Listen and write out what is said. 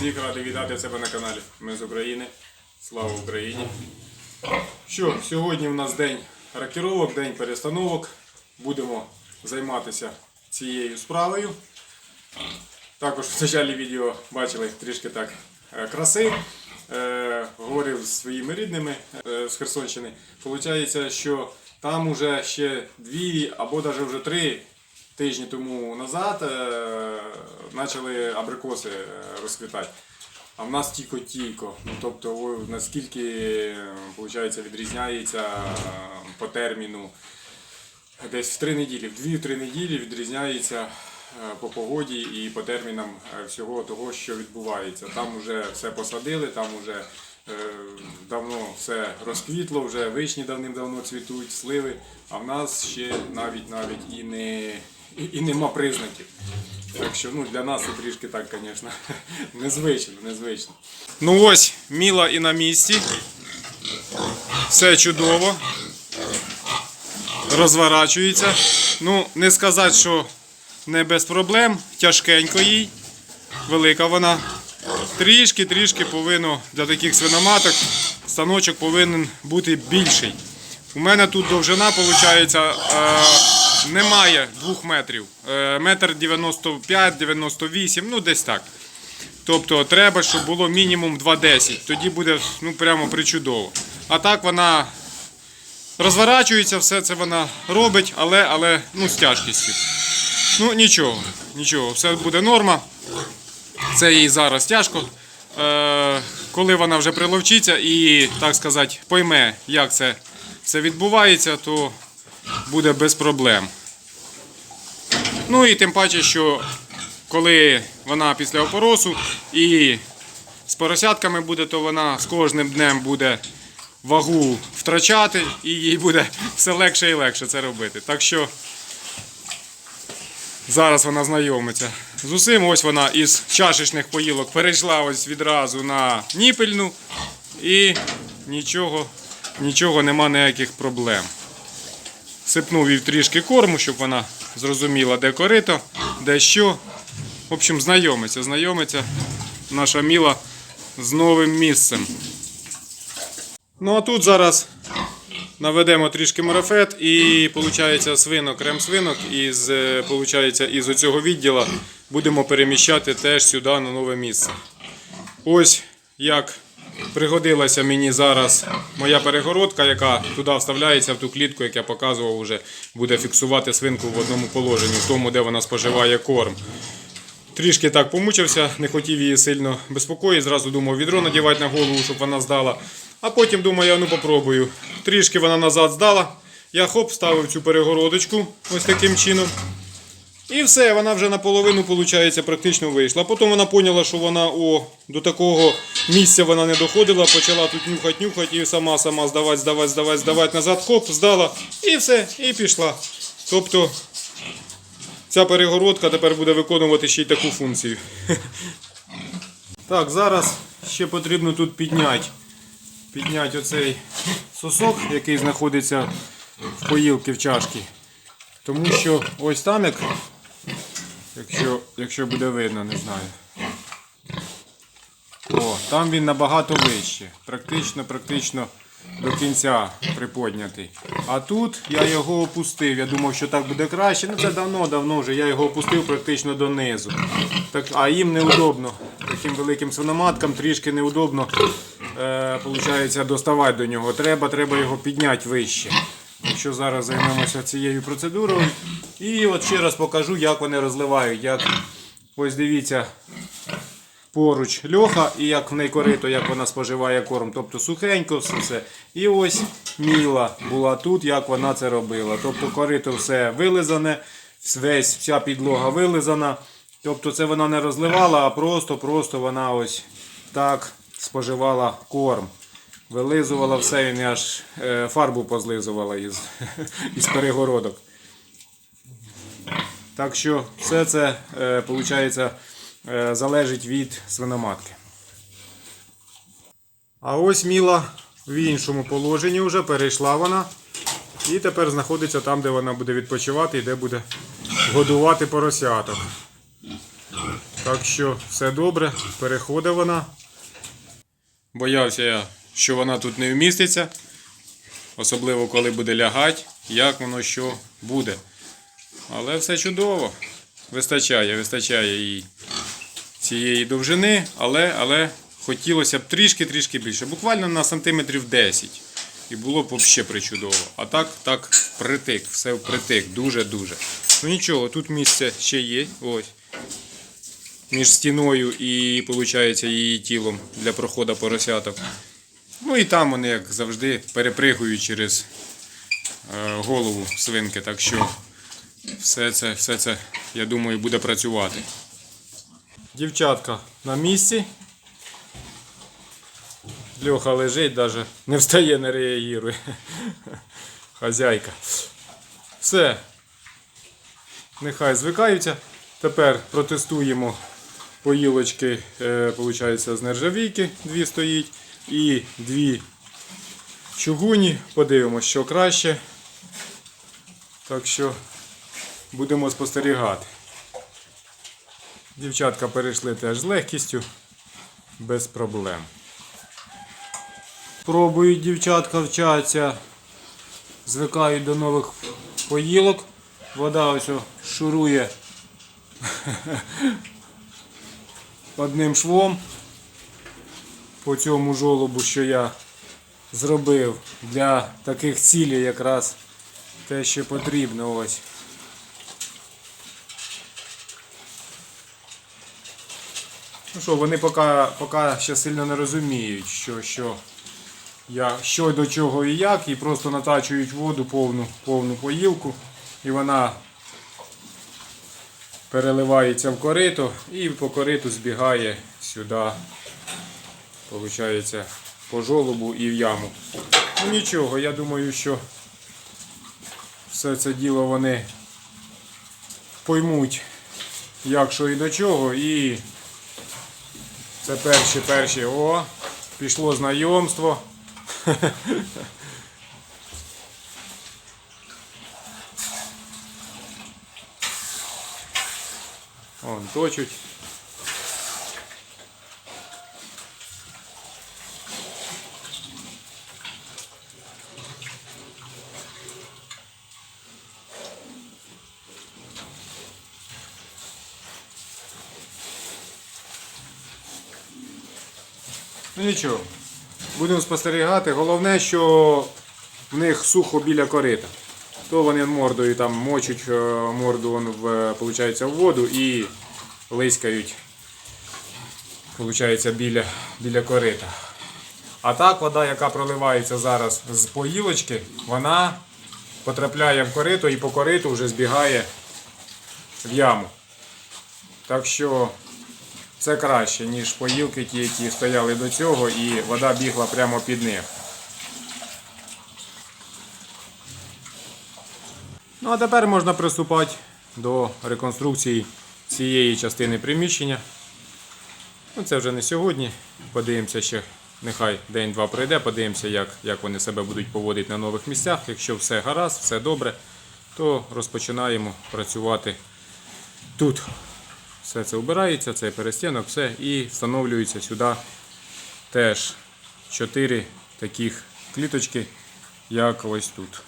Всіх радий вітати себе на каналі. Ми з України. Слава Україні! Що, сьогодні у нас день рокіровок, день перестановок. Будемо займатися цією справою. Також в початку відео бачили трішки так е, краси. Е, говорив з своїми рідними е, з Херсонщини. Получається, що там уже ще дві або навіть вже три тижні тому назад е, почали абрикоси е, розквітати. А в нас тільки-тільки. Ну, тобто, наскільки е, получається, відрізняється по терміну десь в три неділі, в дві-три неділі відрізняється по погоді і по термінам всього того, що відбувається. Там вже все посадили, там вже давно все розквітло, вже вишні давним-давно цвітуть, сливи, а в нас ще навіть навіть і не і, нема признаків. Так що ну, для нас це трішки так, звісно, незвично, незвично. Ну ось, міла і на місці. Все чудово розворачується. Ну, не сказати, що не без проблем, тяжкенько їй. Велика вона. Трішки-трішки повинно для таких свиноматок станочок повинен бути більший. У мене тут довжина, виходить, немає 2 метрів. Е, метр 95-98, ну десь так. Тобто треба, щоб було мінімум 2,10. Тоді буде ну, прямо причудово. А так вона розворачується, все це вона робить, але, але ну, з тяжкістю. Ну нічого, нічого, все буде норма. Це їй зараз тяжко. Е, коли вона вже приловчиться і, так сказати, пойме, як це все відбувається, то буде без проблем. Ну і тим паче, що коли вона після опоросу і з поросятками буде, то вона з кожним днем буде вагу втрачати, і їй буде все легше і легше це робити. Так що зараз вона знайомиться з усім. Ось вона із чашечних поїлок перейшла ось відразу на ніпельну і нічого, нічого нема ніяких проблем. Сипнув їй трішки корму, щоб вона зрозуміла, де корито, де що. В общем, знайомиться, знайомиться наша міла з новим місцем. Ну а тут зараз наведемо трішки марафет і виходить свинок, крем-свинок із, е, із оцього відділу будемо переміщати теж сюди на нове місце. Ось як пригодилася мені зараз моя перегородка, яка туди вставляється в ту клітку, як я показував, вже буде фіксувати свинку в одному положенні, в тому, де вона споживає корм. Трішки так помучився, не хотів її сильно безпокоїти. Зразу думав відро надівати на голову, щоб вона здала. А потім думаю, ну попробую. Трішки вона назад здала. Я хоп, ставив цю перегородочку ось таким чином. І все, вона вже наполовину, виходить, практично вийшла. Потім вона поняла, що вона о, до такого місця вона не доходила, почала тут нюхати, нюхати і сама сама здавати, здавати, здавати, здавати назад, хоп, здала, і все, і пішла. Тобто ця перегородка тепер буде виконувати ще й таку функцію. Так, зараз ще потрібно тут підняти. Підняти оцей сосок, який знаходиться в поїлки в чашці. Тому що ось там, як, якщо, якщо буде видно, не знаю. О, там він набагато вище. Практично, практично до кінця приподнятий. А тут я його опустив. Я думав, що так буде краще. Ну це давно-давно вже. Я його опустив практично донизу. Так, а їм неудобно. Таким великим свиноматкам трішки неудобно е, доставати до нього. Треба, треба його підняти вище. Якщо зараз займемося цією процедурою. І от ще раз покажу, як вони розливають. Як... Ось дивіться, поруч льоха і як в неї корито, як вона споживає корм. Тобто сухенько все. все. І ось міла була тут, як вона це робила. Тобто корито все вилизане, весь, вся підлога вилизана. Тобто це вона не розливала, а просто-просто вона ось так споживала корм. Вилизувала все, і аж е, фарбу позлизувала із, із перегородок. Так що все це е, виходить, е, залежить від свиноматки. А ось Міла в іншому положенні вже перейшла вона. І тепер знаходиться там, де вона буде відпочивати і де буде годувати поросяток. Так що все добре, переходить вона. Боявся я, що вона тут не вміститься. Особливо коли буде лягати, як воно що буде. Але все чудово. Вистачає, вистачає їй цієї довжини, але, але хотілося б трішки-трішки більше. Буквально на сантиметрів 10. І було б взагалі причудово. А так, так, впритик, все впритик, дуже-дуже. Ну нічого, тут місце ще є. Ось. Між стіною і, виходить, її тілом для проходу поросяток. Ну і там вони, як завжди, перепригують через е, голову свинки. Так що все це, все це, я думаю, буде працювати. Дівчатка на місці. Льоха лежить, навіть не встає, не реагує. Хазяйка. Все. Нехай звикаються. Тепер протестуємо поїлочки, е, виходить, з нержавійки, дві стоїть, і дві чугуні. Подивимося, що краще. Так що будемо спостерігати. Дівчатка перейшли теж з легкістю, без проблем. Пробують дівчатка вчаться, звикають до нових поїлок. Вода ось шурує одним швом по цьому жолобу, що я зробив для таких цілей якраз те, що потрібно ось. Ну що, вони поки, поки ще сильно не розуміють, що, що, я, що до чого і як, і просто натачують воду повну, повну поїлку, і вона переливається в корито і по кориту збігає сюди, виходить, по жолобу і в яму. Ну нічого, я думаю, що все це діло вони поймуть, як що і до чого, і це перші перші. О, пішло знайомство. Вон точуть. Ну нічого, будемо спостерігати. Головне, що в них сухо біля корита. То вони мордою там мочуть е, морду вон в, в воду і лискають получається, біля, біля корита. А так вода, яка проливається зараз з поїлочки, вона потрапляє в корито і по кориту вже збігає в яму. Так що це краще, ніж поїлки ті, які стояли до цього, і вода бігла прямо під них. Ну а тепер можна приступати до реконструкції цієї частини приміщення. Ну, це вже не сьогодні. Подивимося ще, нехай день-два пройде, подивимося, як, як вони себе будуть поводити на нових місцях. Якщо все гаразд, все добре, то розпочинаємо працювати тут. Все це вбирається, цей перестінок, все, і встановлюється сюди теж 4 таких кліточки, як ось тут.